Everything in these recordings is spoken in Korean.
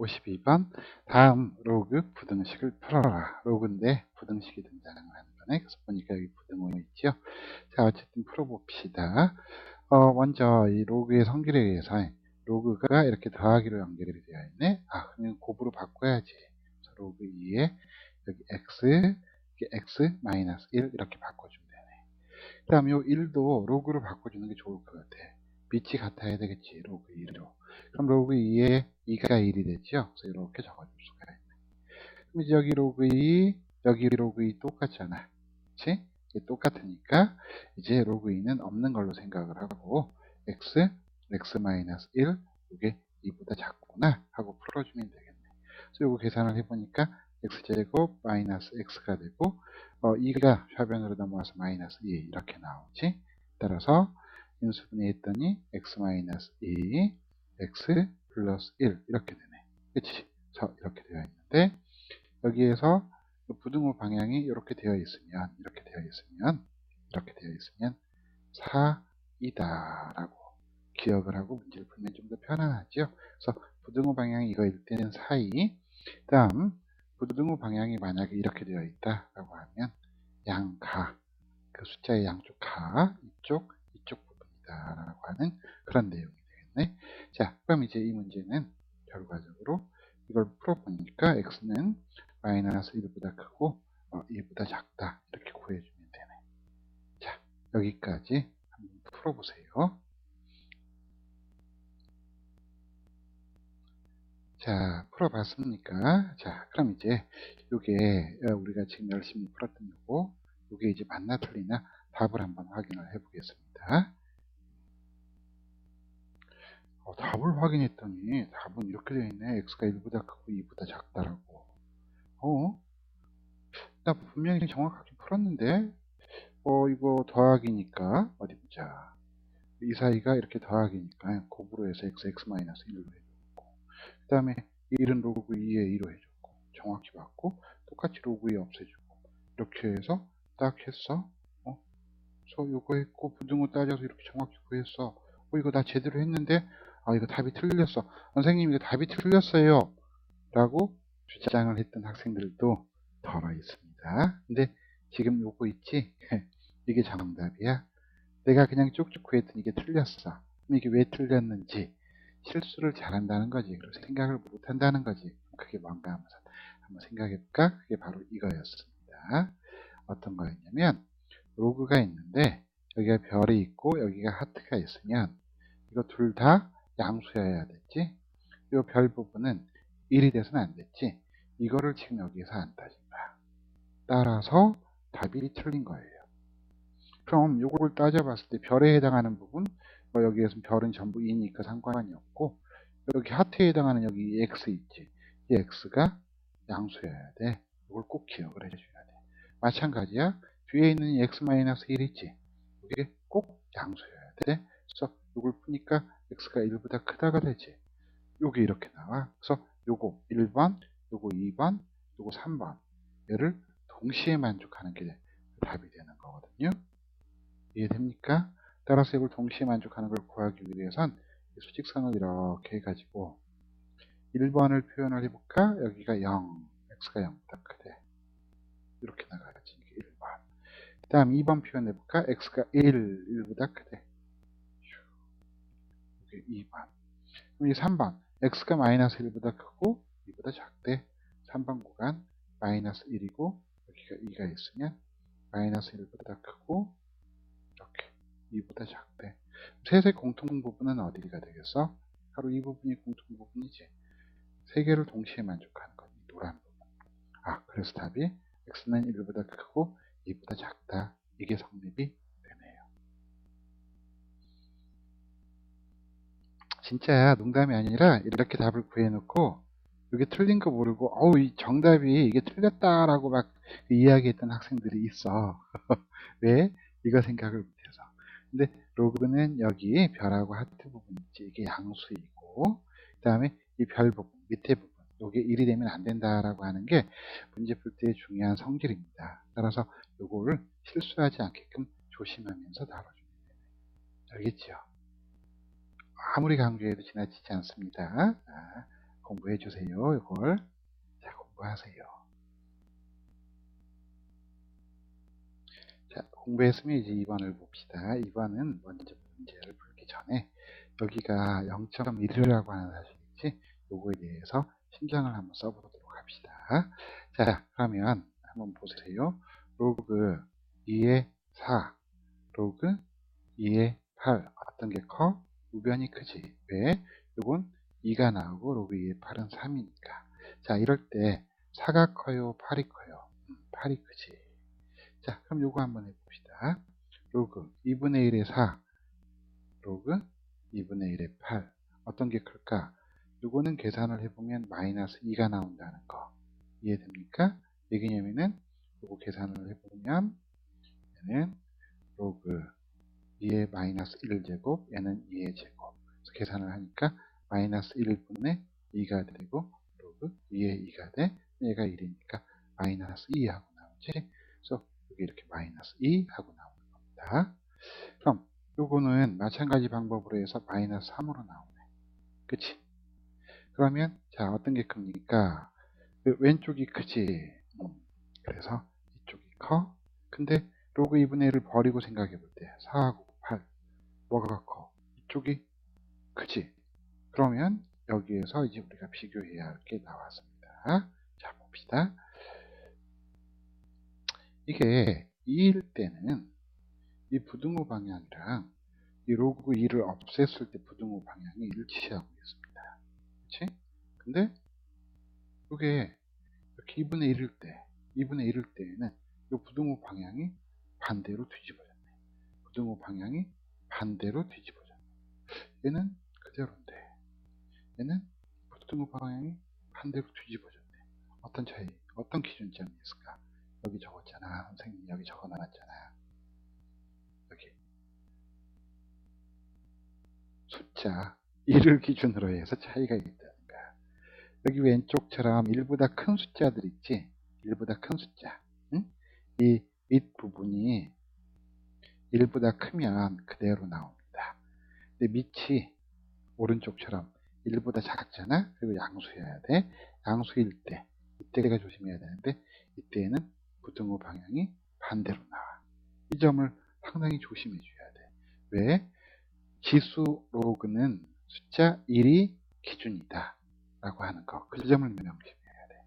52번 다음 로그 부등식을 풀어라. 로그인데 부등식이 등장을 하는 거네 그래서 보니까 여기 부등호 있죠. 자 어쨌든 풀어봅시다. 어, 먼저 이 로그의 성질에 의해서 로그가 이렇게 더하기로 연결이 되어 있네. 아 그러면 곱으로 바꿔야지. 그래서 로그 2에 여기 x x 마이너스 1 이렇게 바꿔주면 되네. 그 다음 요 1도 로그로 바꿔주는 게 좋을 것 같아 빛이 같아야 되겠지 로그 2로. 그럼 로그 2에 2가 1이 되죠 그래서 이렇게 적어줄 수가 있네. 그럼 이제 여기 로그 2 여기 로그 2 똑같잖아. 그치? 이게 똑같으니까 이제 로그 2는 없는 걸로 생각을 하고 x x-1 이게 2보다 작구나 하고 풀어주면 되겠네. 그래서 이거 계산을 해보니까 x제곱 마이너스 x가 되고 어, 2가 좌변으로 넘어와서 마이너스 2 이렇게 나오지? 따라서 인수분해 했더니 x 마이너스 2 x 플러스 1 이렇게 되네. 그치? 그래서 이렇게 되어 있는데 여기에서 부등호 방향이 이렇게 되어 있으면 이렇게 되어 있으면 이렇게 되어 있으면 4이다 라고 기억을 하고 문제를 풀면 좀 더 편안하죠? 그래서 부등호 방향이 이거일 때는 4이 다음 부등호 방향이 만약에 이렇게 되어 있다 라고 하면 양가 그 숫자의 양쪽 가 이쪽 이쪽 부분이다 라고 하는 그런 내용이 되겠네. 자 그럼 이제 이 문제는 결과적으로 이걸 풀어보니까 x는 마이너스 1보다 크고 어, 2보다 작다. 이렇게 구해주면 되네. 자 여기까지 한번 풀어보세요. 자 풀어봤습니까? 자 그럼 이제 이게 우리가 지금 열심히 풀었던 거고 이게 이제 맞나 틀리나? 답을 한번 확인을 해 보겠습니다 어, 답을 확인했더니 답은 이렇게 되어 있네. X가 1보다 크고 2보다 작다라고. 어? 나 분명히 정확하게 풀었는데? 어 이거 더하기니까 어디 보자. 이 사이가 이렇게 더하기니까 곱으로 해서 x x-1로 해줬고 그 다음에 1은 로그 2에 2로 해줬고 정확히 맞고 똑같이 로그 2 없애주고 이렇게 해서 딱 했어. 어? 그래서 요거 했고 부등호 따져서 이렇게 정확히 구했어. 어 이거 나 제대로 했는데 아 이거 답이 틀렸어. 선생님 이거 답이 틀렸어요. 라고 주장을 했던 학생들도 덜어 있습니다. 근데 지금 요거 있지? 이게 정답이야. 내가 그냥 쭉쭉 구했더니 이게 틀렸어. 그럼 이게 왜 틀렸는지 실수를 잘한다는 거지. 그리고 생각을 못한다는 거지. 그게 뭔가 하면서 한번 생각해 볼까? 그게 바로 이거였습니다. 어떤 거였냐면 로그가 있는데 여기가 별이 있고 여기가 하트가 있으면 이거 둘 다 양수여야 됐지? 이 별 부분은 1이 돼서는 안 됐지? 이거를 지금 여기에서 안 따진다 따라서 답이 틀린 거예요. 그럼 이걸 따져봤을 때 별에 해당하는 부분 뭐 여기에서 별은 전부 2니까 상관이 없고 여기 하트에 해당하는 여기 x 있지? 이 x가 양수여야 돼. 이걸 꼭 기억을 해줘야 돼. 마찬가지야. 뒤에 있는 x-1 있지? 이게 꼭 양수여야 돼. 그래서 이걸 푸니까 x가 1보다 크다가 되지 요게 이렇게 나와 그래서 요거 1번 요거 2번 요거 3번 얘를 동시에 만족하는 게 답이 되는 거거든요 이해됩니까? 따라서 이걸 동시에 만족하는 걸 구하기 위해선 수직선을 이렇게 해가지고 1번을 표현을 해볼까? 여기가 0, x가 0보다 크대. 이렇게 나가야지. 이게 1번. 그 다음 2번 표현해볼까? x가 1, 1보다 크대. 이게 2번. 그럼 이 3번. x가 마이너스 1보다 크고 2보다 작대. 3번 구간 마이너스 1이고 여기가 2가 있으면 마이너스 1보다 크고 이렇게 2보다 작대. 셋의 공통 부분은 어디가 되겠어? 바로 이 부분이 공통 부분이지. 세 개를 동시에 만족하는 건 노란 부분. 아, 그래서 답이 x는 1보다 크고 2보다 작다. 이게 성립이 진짜 농담이 아니라 이렇게 답을 구해놓고 이게 틀린 거 모르고 어우 이 정답이 이게 틀렸다라고 막 이야기했던 학생들이 있어. 왜? 이거 생각을 못해서. 근데 로그는 여기 별하고 하트 부분 있지. 이게 양수이고 그 다음에 이 별 부분 밑에 부분 이게 1이 되면 안 된다라고 하는 게 문제 풀때 중요한 성질입니다. 따라서 요거를 실수하지 않게끔 조심하면서 되네. 알겠죠? 아무리 강조해도 지나치지 않습니다. 아, 공부해 주세요. 이걸. 자, 공부하세요. 자, 공부했으면 이제 2번을 봅시다. 2번은 먼저 문제를 풀기 전에 여기가 0.1이라고 하는 사실이지 요거에 대해서 신경을 한번 써보도록 합시다. 자, 그러면 한번 보세요. 로그 2의 4, 로그 2의 8 어떤 게 커? 우변이 크지. 왜? 요건 2가 나오고 로그 2의 8은 3이니까. 자, 이럴 때 4가 커요? 8이 커요? 음, 8이 크지. 자, 그럼 요거 한번 해봅시다. 로그 2분의 1의 4, 로그 2분의 1의 8. 어떤 게 클까? 요거는 계산을 해보면 마이너스 2가 나온다는 거. 이해됩니까? 왜냐면은 요거 계산을 해보면 얘는 로그 2의 마이너스 1제곱, 얘는 2의 제곱. 그래서 계산을 하니까 마이너스 1분의 2가 되고 로그 2의 2가 돼. 얘가 1이니까 마이너스 2 하고 나오지. 그래서 여기 이렇게 마이너스 2 하고 나오는 겁니다. 그럼 요거는 마찬가지 방법으로 해서 마이너스 3으로 나오네. 그치? 그러면 자 어떤 게 큽니까? 그 왼쪽이 크지. 음, 그래서 이쪽이 커. 근데 로그 2분의 1을 버리고 생각해 볼 때 4하고 8 뭐가 커? 이쪽이 크지. 그러면 여기에서 이제 우리가 비교해야 할 게 나왔습니다. 자 봅시다. 이게 2일 때는 이 부등호 방향이랑 이 로그 2를 없앴을 때 부등호 방향이 일치하고 있습니다. 그치? 근데 이게 이렇게 2분의 1일 때, 2분의 1일 때에는 이 부등호 방향이 반대로 뒤집어졌네. 부등호 방향이 반대로 뒤집어졌네. 얘는 그대로인데, 얘는 부등호 방향이 반대로 뒤집어졌네. 어떤 차이, 어떤 기준점이 있을까? 여기 적었잖아. 선생님 여기 적어놨잖아. 여기 숫자 1을 기준으로 해서 차이가 거야. 여기 왼쪽처럼 1보다 큰 숫자들 있지? 1보다 큰 숫자. 응? 이 밑부분이 1보다 크면 그대로 나옵니다. 근데 밑이 오른쪽처럼 1보다 작잖아? 그리고 양수여야 돼. 양수일 때, 이때가 조심해야 되는데, 이때에는 부등호 방향이 반대로 나와. 이 점을 상당히 조심해 줘야 돼. 왜? 지수 로그는 숫자 1이 기준이다. 라고 하는 거. 그 점을 명심해야 돼.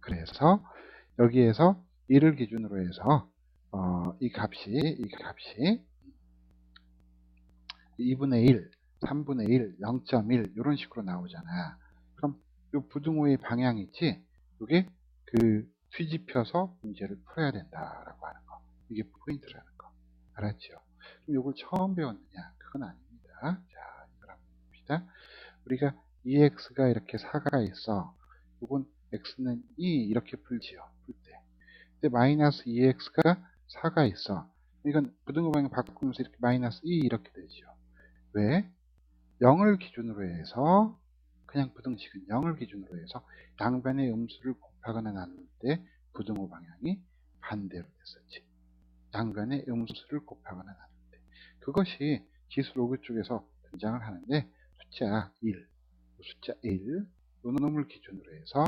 그래서 여기에서 1을 기준으로 해서 어, 이 값이 이 값이 2분의 1, 3분의 1, 0.1 이런 식으로 나오잖아. 그럼 이 부등호의 방향이 있지? 이게 그 뒤집혀서 문제를 풀어야 된다라고 하는 거. 이게 포인트라는 거. 알았죠? 그럼 이걸 처음 배웠느냐? 그건 아닙니다. 자, 이걸 한번 봅시다. 우리가 2x가 이렇게 4가 있어. 이건 x는 2 이렇게 풀지요. 풀 때. 근데 마이너스 2x가 4가 있어. 이건 부등호 방향 바꾸면서 이렇게 마이너스 2 이렇게 되죠. 왜? 0을 기준으로 해서 그냥 부등식은 0을 기준으로 해서 양변의 음수를 곱하거나 나눌 때 부등호 방향이 반대로 됐었지. 양변의 음수를 곱하거나 나눌 때. 그것이 지수 로그 쪽에서 등장을 하는데 숫자 1, 숫자 1, 요 놈을 기준으로 해서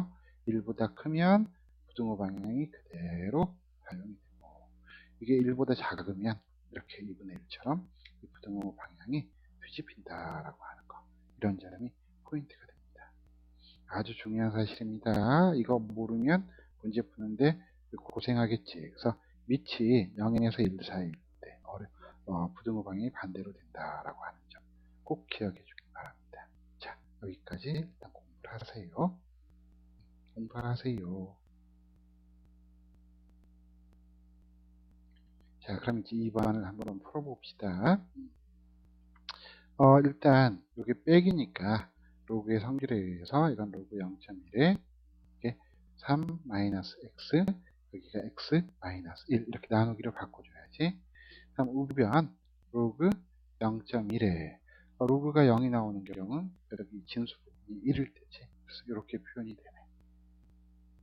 1보다 크면 부등호 방향이 그대로 사용이 되고 이게 1보다 작으면 이렇게 2분의 1처럼 이 부등호 방향이 뒤집힌다라고 하는 거. 이런 점이 포인트가 됩니다. 아주 중요한 사실입니다. 이거 모르면 문제 푸는데 고생하겠지. 그래서 밑이 0에서 1 사이일 때 어려, 어, 부등호 방향이 반대로 된다라고 하는 점 꼭 기억해 주기 바랍니다. 자, 여기까지 일단 공부를 하세요. 공부를 하세요. 자, 그럼 이제 2번을 한번 풀어봅시다. 어, 일단 이게 빼기니까 로그의 성질에 의해서 이건 로그 0.1에 이게 3 마이너스 x 여기가 x 마이너스 1 이렇게 나누기로 바꿔줘야지. 그럼 우변 로그 0.1에 어, 로그가 0이 나오는 경우는 여기 진수 부분이 1일 때지. 그래서 이렇게 표현이 되네.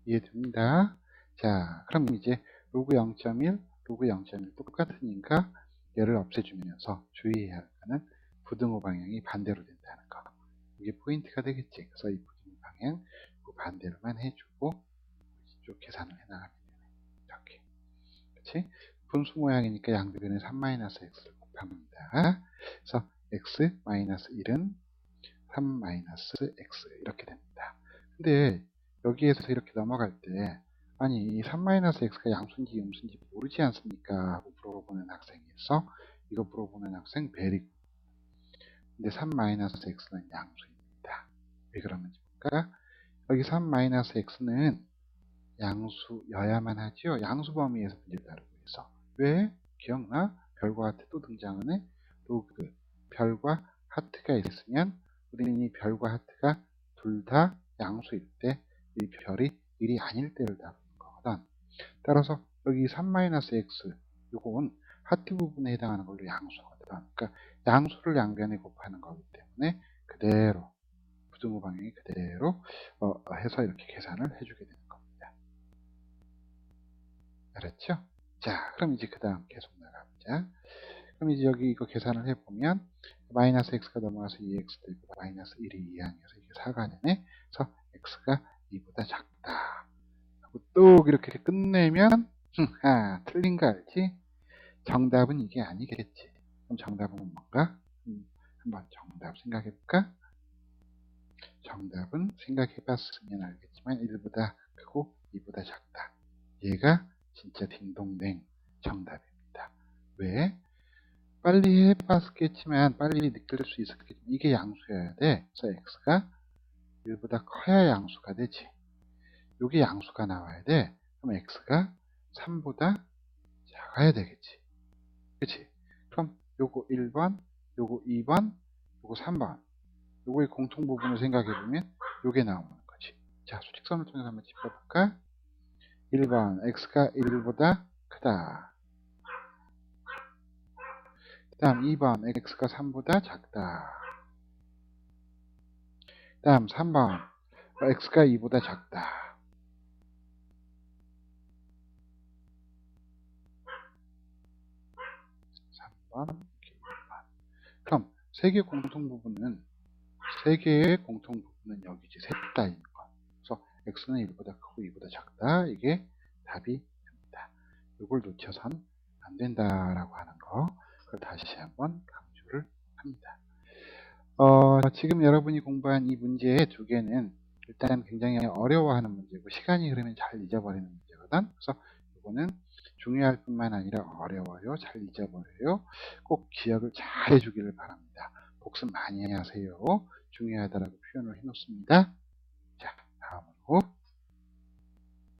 이해됩니다. 자, 그럼 이제 로그 0.1, 로그 0.1 똑같으니까 얘를 없애주면서 주의해야 할 거는 부등호 방향이 반대로 된다는 거. 이게 포인트가 되겠지. 그래서 이 부등호 방향 그 반대로만 해주고 이쪽 계산을 해나가면 되네. 이렇게. 그치? 분수 모양이니까 양변에 3-x를 곱합니다. 그래서 x-1은 3-x 이렇게 됩니다. 근데 여기에서 이렇게 넘어갈 때 아니 이 3-x가 양수인지 음수인지 모르지 않습니까? 하고 물어보는 학생이 있어. 이거 물어보는 학생 베리고 근데 3-x는 양수입니다. 왜 그러는지 볼까? 여기 3-x는 양수여야만 하죠. 양수 범위에서 문제를 다루고 있어. 왜? 기억나? 별과 하트 또 등장하네? 로그 별과 하트가 있으면 우리는 이 별과 하트가 둘 다 양수일 때 이 별이 1이 아닐 때를 다루 는 거거든. 따라서 여기 3-x 요건 하트 부분에 해당하는 걸로 양수거든. 그러니까 양수를 양변에 곱하는 거기 때문에 그대로 부등호 방향이 그대로 어, 해서 이렇게 계산을 해주게 되는 겁니다. 알았죠? 자, 그럼 이제 그 다음 계속 나가보자. 그럼 이제 여기 이거 계산을 해보면 마이너스 x가 넘어가서 2x 되고 마이너스 1이 2항해서 이게 4가 되네. 그래서 x가 2보다 작다. 또 이렇게 끝내면 아 틀린 거 알지? 정답은 이게 아니겠지. 그럼 정답은 뭔가? 음, 한번 정답 생각해 볼까? 정답은 생각해 봤으면 알겠지만 1보다 크고 2보다 작다. 얘가 진짜 딩동댕 정답입니다. 왜? 빨리 해봤겠지만 빨리 느낄 수 있었겠지만 이게 양수여야 돼. 그래서 x가 1보다 커야 양수가 되지. 이게 양수가 나와야 돼. 그럼 x가 3보다 작아야 되겠지. 그치? 그럼 요거 1번, 요거 2번, 요거 3번. 요거의 공통 부분을 생각해 보면 요게 나오는 거지. 자, 수직선을 통해서 한번 짚어볼까? 1번, x가 1보다 크다. 그 다음 2번, x가 3보다 작다. 그 다음 3번, x가 2보다 작다. 번 그럼 세 개의 공통 부분은 세 개의 공통 부분은 여기지 셋다 있는 거. 그래서 x는 1보다 크고 2보다 작다. 이게 답이 됩니다. 이걸 놓쳐선 안 된다라고 하는 거. 그걸 다시 한번 강조를 합니다. 어, 지금 여러분이 공부한 이 문제 두 개는 일단 굉장히 어려워하는 문제고 시간이 흐르면 잘 잊어버리는 문제거든. 그래서 이거는 중요할 뿐만 아니라 어려워요. 잘 잊어버려요. 꼭 기억을 잘 해주기를 바랍니다. 복습 많이 하세요. 중요하다라고 표현을 해놓습니다. 자, 다음으로